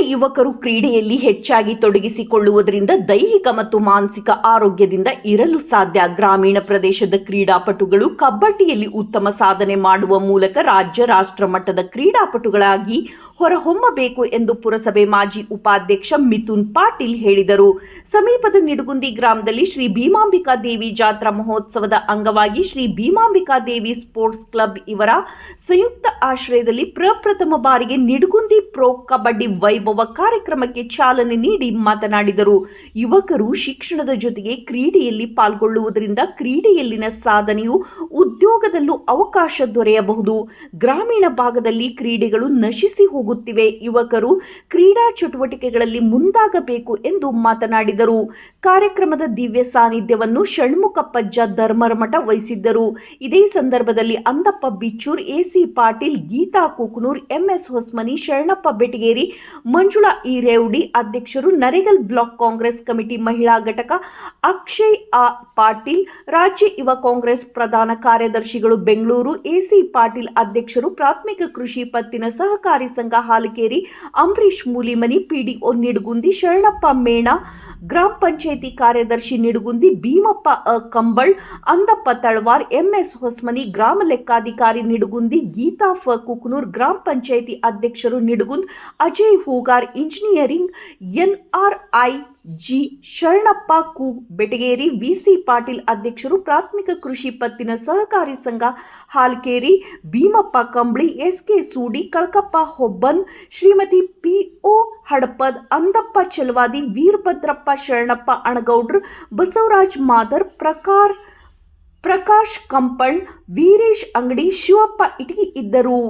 ಯುವಕರು ಕ್ರೀಡೆಯಲ್ಲಿ ಹೆಚ್ಚಾಗಿ ತೊಡಗಿಸಿಕೊಳ್ಳುವುದರಿಂದ ದೈಹಿಕ ಮತ್ತು ಮಾನಸಿಕ ಆರೋಗ್ಯದಿಂದ ಇರಲು ಸಾಧ್ಯ. ಗ್ರಾಮೀಣ ಪ್ರದೇಶದ ಕ್ರೀಡಾಪಟುಗಳು ಕಬಡ್ಡಿಯಲ್ಲಿ ಉತ್ತಮ ಸಾಧನೆ ಮಾಡುವ ಮೂಲಕ ರಾಜ್ಯ, ರಾಷ್ಟ್ರ ಮಟ್ಟದ ಕ್ರೀಡಾಪಟುಗಳಾಗಿ ಹೊರಹೊಮ್ಮಬೇಕು ಎಂದು ಪುರಸಭೆ ಮಾಜಿ ಉಪಾಧ್ಯಕ್ಷ ಮಿಥುನ್ ಪಾಟೀಲ್ ಹೇಳಿದರು. ಸಮೀಪದ ನಿಡುಗುಂದಿ ಗ್ರಾಮದಲ್ಲಿ ಶ್ರೀ ಭೀಮಾಂಬಿಕಾ ದೇವಿ ಜಾತ್ರಾ ಮಹೋತ್ಸವದ ಅಂಗವಾಗಿ ಶ್ರೀ ಭೀಮಾಂಬಿಕಾ ದೇವಿ ಸ್ಪೋರ್ಟ್ಸ್ ಕ್ಲಬ್ ಇವರ ಸಂಯುಕ್ತ ಆಶ್ರಯದಲ್ಲಿ ಪ್ರಪ್ರಥಮ ಬಾರಿಗೆ ನಿಡುಗುಂದಿ ಪ್ರೊ ಕಬಡ್ಡಿ ವೈಭವ ಕಾರ್ಯಕ್ರಮಕ್ಕೆ ಚಾಲನೆ ನೀಡಿ ಮಾತನಾಡಿದರು. ಯುವಕರು ಶಿಕ್ಷಣದ ಜೊತೆಗೆ ಕ್ರೀಡೆಯಲ್ಲಿ ಪಾಲ್ಗೊಳ್ಳುವುದರಿಂದ ಕ್ರೀಡೆಯಲ್ಲಿನ ಸಾಧನೆಯು ಉದ್ಯೋಗದಲ್ಲೂ ಅವಕಾಶ ದೊರೆಯಬಹುದು. ಗ್ರಾಮೀಣ ಭಾಗದಲ್ಲಿ ಕ್ರೀಡೆಗಳು ನಶಿಸಿ ಹೋಗುತ್ತಿವೆ. ಯುವಕರು ಕ್ರೀಡಾ ಚಟುವಟಿಕೆಗಳಲ್ಲಿ ಮುಂದಾಗಬೇಕು ಎಂದು ಮಾತನಾಡಿದರು. ಕಾರ್ಯಕ್ರಮದ ದಿವ್ಯ ಸಾನ್ನಿಧ್ಯವನ್ನು ಷಣ್ಮುಖಪ್ಪಜ್ಜ ಧರ್ಮರಮಠ ವಹಿಸಿದ್ದರು. ಇದೇ ಸಂದರ್ಭದಲ್ಲಿ ಅಂದಪ್ಪ ಬಿಚ್ಚೂರ್ ಎಸಿ ಪಾಟೀಲ್, ಗೀತಾ ಕುಕನೂರ್ ಎಂಎಸ್ ಹೊಸ್ಮನಿ, ಶರಣಪ್ಪ ಬೆಟಗೇರಿ ಮಂಜುಳಾ ಈರೇವಡಿ ಅಧ್ಯಕ್ಷರು ನರೇಗಲ್ ಬ್ಲಾಕ್ ಕಾಂಗ್ರೆಸ್ ಕಮಿಟಿ ಮಹಿಳಾ ಘಟಕ, ಅಕ್ಷಯ್ ಆ ಪಾಟೀಲ್, ರಾಜ್ಯ ಯುವ ಕಾಂಗ್ರೆಸ್ ಪ್ರಧಾನ ಕಾರ್ಯದರ್ಶಿಗಳು ಬೆಂಗಳೂರು, ಎಸಿ ಪಾಟೀಲ್ ಅಧ್ಯಕ್ಷರು ಪ್ರಾಥಮಿಕ ಕೃಷಿ ಪತ್ತಿನ ಸಹಕಾರಿ ಸಂಘ ಹಾಲಕೇರಿ ಅಂಬರೀಶ್ ಮೂಲಿಮನಿ, ಪಿಡಿಒ ನಿಡುಗುಂದಿ, ಶರಣಪ್ಪ ಮೇಣ, ಗ್ರಾಮ ಪಂಚಾಯಿತಿ ಕಾರ್ಯದರ್ಶಿ ನಿಡುಗುಂದಿ, ಭೀಮಪ್ಪ ಕಂಬಳ್, ಅಂದಪ್ಪ ತಳವಾರ್, ಎಂಎಸ್ ಹೊಸ್ಮನಿ, ಗ್ರಾಮ ಲೆಕ್ಕಾಧಿಕಾರಿ ನಿಡುಗುಂದಿ, ಗೀತಾ ಫ ಕುಕ್ನೂರ್, ಗ್ರಾಮ ಪಂಚಾಯಿತಿ ಅಧ್ಯಕ್ಷರು Nidugund, Ajay Hoogar engineering NRI G Sharanappa ಕು ಬೆಟಗೇರಿ, ವಿಸಿ ಪಾಟೀಲ್ ಅಧ್ಯಕ್ಷರು ಪ್ರಾಥಮಿಕ ಕೃಷಿ ಪತ್ತಿನ ಸಹಕಾರಿ ಸಂಘ, ಹಾಲ್ಕೇರಿ, Bhimappa Kambali, SK Sudi, Kalakappa Hobban, Shrimati P O Hadapad, Andappa Chalavadi, Veerabhadrappa Sharanappa Anagoudru, Basavaraj Madar, ಪ್ರಕಾರ್, ಪ್ರಕಾಶ್ ಕಂಪಣ್, ವೀರೇಶ್ ಅಂಗಡಿ, ಶಿವಪ್ಪ ಇಟಗಿ ಇದ್ದರು.